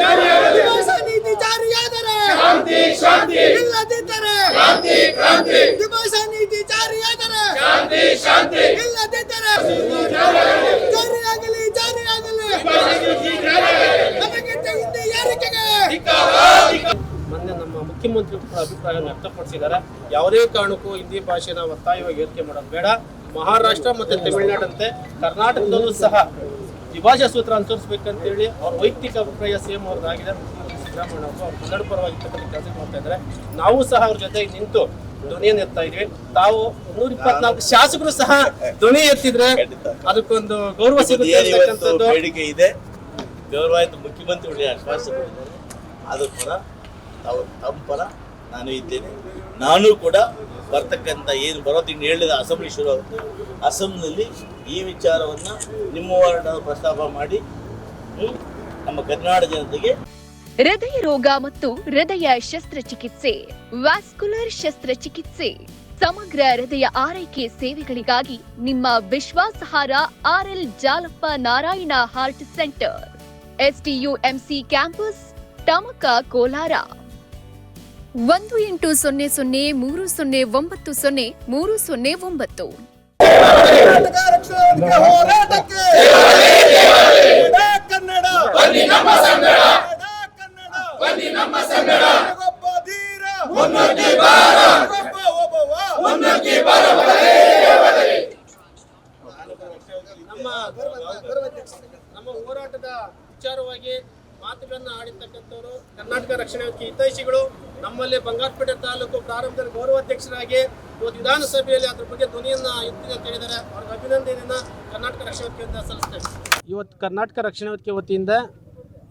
ದ್ವಿಭಾಷಾ ನೀತಿ ಜಾರಿಯಾದರೆ ಶಾಂತಿ ಶಾಂತಿ. ಇಲ್ಲದಿದ್ದರೆ ಕ್ರಾಂತಿ ಕ್ರಾಂತಿ. ದ್ವಿಭಾಷಾ ನೀತಿ ಜಾರಿಯಾದರೆ ಶಾಂತಿ ಶಾಂತಿ. ಇಲ್ಲದಿದ್ದರೆ ಜಾರಿಯಾಗಲಿ. ಜಾರಿಯಾಗಲಿ ನಮಗಿಂತ ಹಿಂದೆ ಏರಿಕೆಗೆ ಮೊನ್ನೆ ನಮ್ಮ ಮುಖ್ಯಮಂತ್ರಿ ಕೂಡ ಅಭಿಪ್ರಾಯ ವ್ಯಕ್ತಪಡಿಸಿದ್ದಾರೆ. ಯಾವುದೇ ಕಾರಣಕ್ಕೂ ಹಿಂದಿ ಭಾಷೆನ ಒತ್ತಾಯವಾಗಿ ಏರಿಕೆ ಮಾಡೋದು ಬೇಡ. ಮಹಾರಾಷ್ಟ್ರ ಮತ್ತೆ ತಮಿಳುನಾಡಂತೆ. ಕರ್ನಾಟಕದಲ್ಲೂ ಸಹ ದ್ವಿಭಾಷಾ ಸೂತ್ರ ಅನುಸರಿಸಬೇಕಂತೇಳಿ ಅವ್ರ ವೈಯಕ್ತಿಕ ಅಭಿಪ್ರಾಯ ಸೇಮ್ ಅವ್ರದ್ದಾಗಿದೆ. ಮುಖ್ಯಮಂತ್ರಿ ಸಿದ್ದರಾಮಯ್ಯ ಅವರು ಕನ್ನಡ ಪರವಾಗಿ ಇರ್ತಕ್ಕಂಥ ಕೆಲಸ ಮಾಡ್ತಾ ಇದ್ದಾರೆ. ನಾವು ಸಹ ಅವ್ರ ಜೊತೆಗೆ ನಿಂತು ಧ್ವನಿಯನ್ನು ಎತ್ತಾ ಇದ್ವಿ. ತಾವು ನೂರ ಇಪ್ಪತ್ನಾಲ್ಕು ಶಾಸಕರು ಸಹ ಧ್ವನಿ ಎತ್ತಿದ್ರೆ ಅದಕ್ಕೊಂದು ಗೌರವ ಸಿಗುತ್ತೆ ಬೇಡಿಕೆ ಇದೆ. ಗೌರವ ಮುಖ್ಯಮಂತ್ರಿಗಳು ಕೊಟ್ಟಿದ್ದಾರೆ. ಅದ್ರ ಪರ ತಾವು ತಮ್ಮ ಪರ ನಾನು ಇದ್ದೇನೆ. ನಾನು ಕೂಡ ಬರ್ತಕ್ಕಂಥ ಏನು ಬರೋದು ತಿಂಗಳು ಹೇಳಿದ ಅಸೆಂಬ್ಲಿ ಶುರು ಆಗುತ್ತೆ ಅಸೆಂಬ್ಲಿನಲ್ಲಿ ಈ ವಿಚಾರವನ್ನು ನಿಮ್ಮ ವಾರ್ಡ್ ಪ್ರಸ್ತಾಪ ಮಾಡಿ ನಮ್ಮ ಕರ್ನಾಟಕ ಜನತೆಗೆ ಹೃದಯ ರೋಗ ಮತ್ತು ಹೃದಯ ಶಸ್ತ್ರಚಿಕಿತ್ಸೆ, ವ್ಯಾಸ್ಕುಲರ್ ಶಸ್ತ್ರಚಿಕಿತ್ಸೆ, ಸಮಗ್ರ ಹೃದಯ ಆರೈಕೆ ಸೇವೆಗಳಿಗಾಗಿ ನಿಮ್ಮ ವಿಶ್ವಾಸಾರ್ಹ RL Jalappa Narayana heart centre STUMC campus Tamaka Kolar. ಒಂದು ಎಂಟು ಸೊನ್ನೆ ಸೊನ್ನೆ ಮೂರು ಸೊನ್ನೆ ಒಂಬತ್ತು ಸೊನ್ನೆ ಮೂರು ಸೊನ್ನೆ ಒಂಬತ್ತು. ನಮ್ಮ ಹೋರಾಟದ ವಿಚಾರವಾಗಿ ಮಾತುಗಳನ್ನ ಆಡಿರ್ತಕ್ಕಂಥವ್ರು, ಕರ್ನಾಟಕ ರಕ್ಷಣಾ ಹಿತೈಷಿಗಳು, ನಮ್ಮಲ್ಲಿ ಬಂಗಾರಪೇಟೆ ತಾಲೂಕು ಪ್ರಾರಂಭದಲ್ಲಿ ಗೌರವಾಧ್ಯಕ್ಷರಾಗಿ ಇವತ್ತು ವಿಧಾನಸಭೆಯಲ್ಲಿ ಅದ್ರ ಬಗ್ಗೆ ಧ್ವನಿಯನ್ನ ಎತ್ತಿದೆ ಅಂತ ಹೇಳಿದ್ದಾರೆ. ಅವ್ರಿಗೆ ಅಭಿನಂದನೆಯನ್ನ ಕರ್ನಾಟಕ ರಕ್ಷಣಾ ವತಿಯಿಂದ ಸಲ್ಲಿಸ್ತೇವೆ ಇವತ್ತು ಕರ್ನಾಟಕ ರಕ್ಷಣಾ ವೇದಿಕೆ ವತಿಯಿಂದ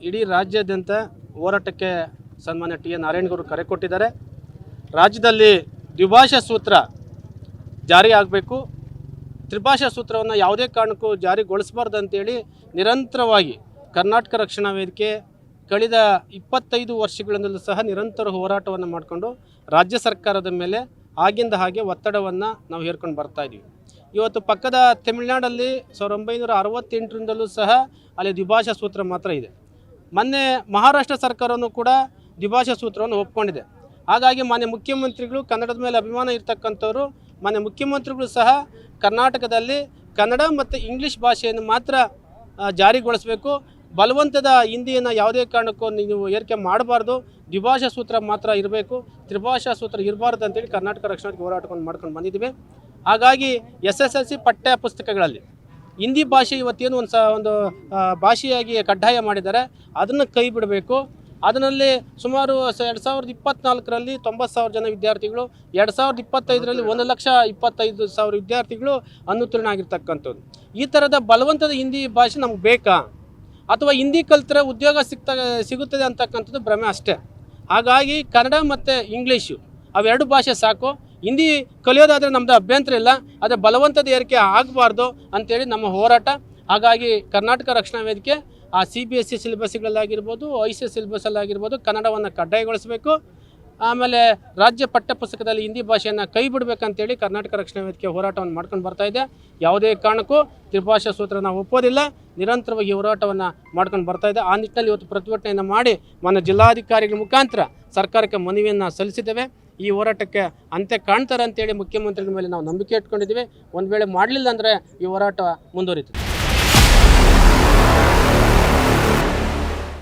ಇಡೀ ರಾಜ್ಯಾದ್ಯಂತ ಹೋರಾಟಕ್ಕೆ ಸನ್ಮಾನ್ಯ ಟಿ ಎನ್ ನಾರಾಯಣಗೌಡರು ಕರೆ ಕೊಟ್ಟಿದ್ದಾರೆ. ರಾಜ್ಯದಲ್ಲಿ ದ್ವಿಭಾಷಾ ಸೂತ್ರ ಜಾರಿ ಆಗಬೇಕು. ತ್ರಿಭಾಷಾ ಸೂತ್ರವನ್ನು ಯಾವುದೇ ಕಾರಣಕ್ಕೂ ಜಾರಿಗೊಳಿಸಬಾರ್ದು ಅಂತೇಳಿ ನಿರಂತರವಾಗಿ ಕರ್ನಾಟಕ ರಕ್ಷಣಾ ವೇದಿಕೆ ಕಳೆದ ಇಪ್ಪತ್ತೈದು ವರ್ಷಗಳಿಂದಲೂ ಸಹ ನಿರಂತರ ಹೋರಾಟವನ್ನು ಮಾಡಿಕೊಂಡು ರಾಜ್ಯ ಸರ್ಕಾರದ ಮೇಲೆ ಆಗಿಂದ ಹಾಗೆ ಒತ್ತಡವನ್ನು ನಾವು ಹೇರ್ಕೊಂಡು ಬರ್ತಾ ಇದ್ದೀವಿ. ಇವತ್ತು ಪಕ್ಕದ ತಮಿಳುನಾಡಲ್ಲಿ ಸಾವಿರದ ಒಂಬೈನೂರ ಅರವತ್ತೆಂಟರಿಂದಲೂ ಸಹ ಅಲ್ಲಿ ದ್ವಿಭಾಷಾ ಸೂತ್ರ ಮಾತ್ರ ಇದೆ. ಮೊನ್ನೆ ಮಹಾರಾಷ್ಟ್ರ ಸರ್ಕಾರವೂ ಕೂಡ ದ್ವಿಭಾಷಾ ಸೂತ್ರವನ್ನು ಒಪ್ಕೊಂಡಿದೆ. ಹಾಗಾಗಿ ಮಾನ್ಯ ಮುಖ್ಯಮಂತ್ರಿಗಳು ಕನ್ನಡದ ಮೇಲೆ ಅಭಿಮಾನ ಇರ್ತಕ್ಕಂಥವ್ರು, ಮಾನ್ಯ ಮುಖ್ಯಮಂತ್ರಿಗಳು ಸಹ ಕರ್ನಾಟಕದಲ್ಲಿ ಕನ್ನಡ ಮತ್ತು ಇಂಗ್ಲೀಷ್ ಭಾಷೆಯನ್ನು ಮಾತ್ರ ಜಾರಿಗೊಳಿಸಬೇಕು. ಬಲವಂತದ ಹಿಂದಿಯನ್ನು ಯಾವುದೇ ಕಾರಣಕ್ಕೂ ನೀವು ಏರಿಕೆ ಮಾಡಬಾರ್ದು. ದ್ವಿಭಾಷಾ ಸೂತ್ರ ಮಾತ್ರ ಇರಬೇಕು. ತ್ರಿಭಾಷಾ ಸೂತ್ರ ಇರಬಾರ್ದು ಅಂತೇಳಿ ಕರ್ನಾಟಕ ರಕ್ಷಣಾ ಹೋರಾಟವನ್ನು ಮಾಡ್ಕೊಂಡು ಬಂದಿದ್ದೀವಿ. ಹಾಗಾಗಿ ಎಸ್ ಎಸ್ ಎಲ್ ಸಿ ಪಠ್ಯ ಪುಸ್ತಕಗಳಲ್ಲಿ ಹಿಂದಿ ಭಾಷೆ ಇವತ್ತೇನು ಒಂದು ಸ, ಒಂದು ಭಾಷೆಯಾಗಿ ಕಡ್ಡಾಯ ಮಾಡಿದ್ದಾರೆ. ಅದನ್ನು ಕೈ ಬಿಡಬೇಕು. ಅದರಲ್ಲಿ ಸುಮಾರು ಎರಡು ಸಾವಿರದ ಇಪ್ಪತ್ನಾಲ್ಕರಲ್ಲಿ ತೊಂಬತ್ತು ಸಾವಿರ ಜನ ವಿದ್ಯಾರ್ಥಿಗಳು, ಎರಡು ಸಾವಿರದ ಇಪ್ಪತ್ತೈದರಲ್ಲಿ ಒಂದು ಲಕ್ಷ ಇಪ್ಪತ್ತೈದು ಸಾವಿರ ವಿದ್ಯಾರ್ಥಿಗಳು ಅನುತ್ತೀರ್ಣ ಆಗಿರ್ತಕ್ಕಂಥದ್ದು. ಈ ಥರದ ಬಲವಂತದ ಹಿಂದಿ ಭಾಷೆ ನಮ್ಗೆ ಬೇಕಾ? ಅಥವಾ ಹಿಂದಿ ಕಲ್ತರೆ ಉದ್ಯೋಗ ಸಿಗ್ತಾ ಸಿಗುತ್ತದೆ ಅಂತಕ್ಕಂಥದ್ದು ಭ್ರಮೆ ಅಷ್ಟೇ. ಹಾಗಾಗಿ ಕನ್ನಡ ಮತ್ತು ಇಂಗ್ಲೀಷು ಅವೆರಡು ಭಾಷೆ ಸಾಕು. ಹಿಂದಿ ಕಲಿಯೋದಾದರೆ ನಮ್ಮದು ಅಭ್ಯಂತರ ಇಲ್ಲ. ಆದರೆ ಬಲವಂತದ ಏರಿಕೆ ಆಗಬಾರ್ದು ಅಂತೇಳಿ ನಮ್ಮ ಹೋರಾಟ. ಹಾಗಾಗಿ ಕರ್ನಾಟಕ ರಕ್ಷಣಾ ವೇದಿಕೆ, ಆ ಸಿ ಬಿ ಎಸ್ ಸಿ ಸಿಲೆಬಸ್ಗಳಲ್ಲಾಗಿರ್ಬೋದು ಐ ಸಿ ಸಿಲೆಬಸ್ಸಲ್ಲಾಗಿರ್ಬೋದು ಕನ್ನಡವನ್ನು ಕಡ್ಡಾಯಗೊಳಿಸಬೇಕು. ಆಮೇಲೆ ರಾಜ್ಯ ಪಠ್ಯಪುಸ್ತಕದಲ್ಲಿ ಹಿಂದಿ ಭಾಷೆಯನ್ನು ಕೈ ಬಿಡಬೇಕಂತೇಳಿ ಕರ್ನಾಟಕ ರಕ್ಷಣಾ ವೇದಿಕೆ ಹೋರಾಟವನ್ನು ಮಾಡ್ಕೊಂಡು ಬರ್ತಾ ಇದೆ. ಯಾವುದೇ ಕಾರಣಕ್ಕೂ ತ್ರಿಭಾಷಾ ಸೂತ್ರ ನಾವು ಒಪ್ಪೋದಿಲ್ಲ. ನಿರಂತರವಾಗಿ ಹೋರಾಟವನ್ನು ಮಾಡ್ಕೊಂಡು ಬರ್ತಾ ಇದೆ. ಆ ನಿಟ್ಟಿನಲ್ಲಿ ಇವತ್ತು ಪ್ರತಿಭಟನೆಯನ್ನು ಮಾಡಿ ಮೊನ್ನೆ ಜಿಲ್ಲಾಧಿಕಾರಿಗಳ ಮುಖಾಂತರ ಸರ್ಕಾರಕ್ಕೆ ಮನವಿಯನ್ನು ಸಲ್ಲಿಸಿದ್ದೇವೆ. ಈ ಹೋರಾಟಕ್ಕೆ ಅಂತ್ಯ ಕಾಣ್ತಾರೆ ಅಂತೇಳಿ ಮುಖ್ಯಮಂತ್ರಿಗಳ ಮೇಲೆ ನಾವು ನಂಬಿಕೆ ಇಟ್ಕೊಂಡಿದ್ದೀವಿ. ಒಂದು ವೇಳೆ ಮಾಡಲಿಲ್ಲ ಅಂದರೆ ಈ ಹೋರಾಟ ಮುಂದುವರಿತದೆ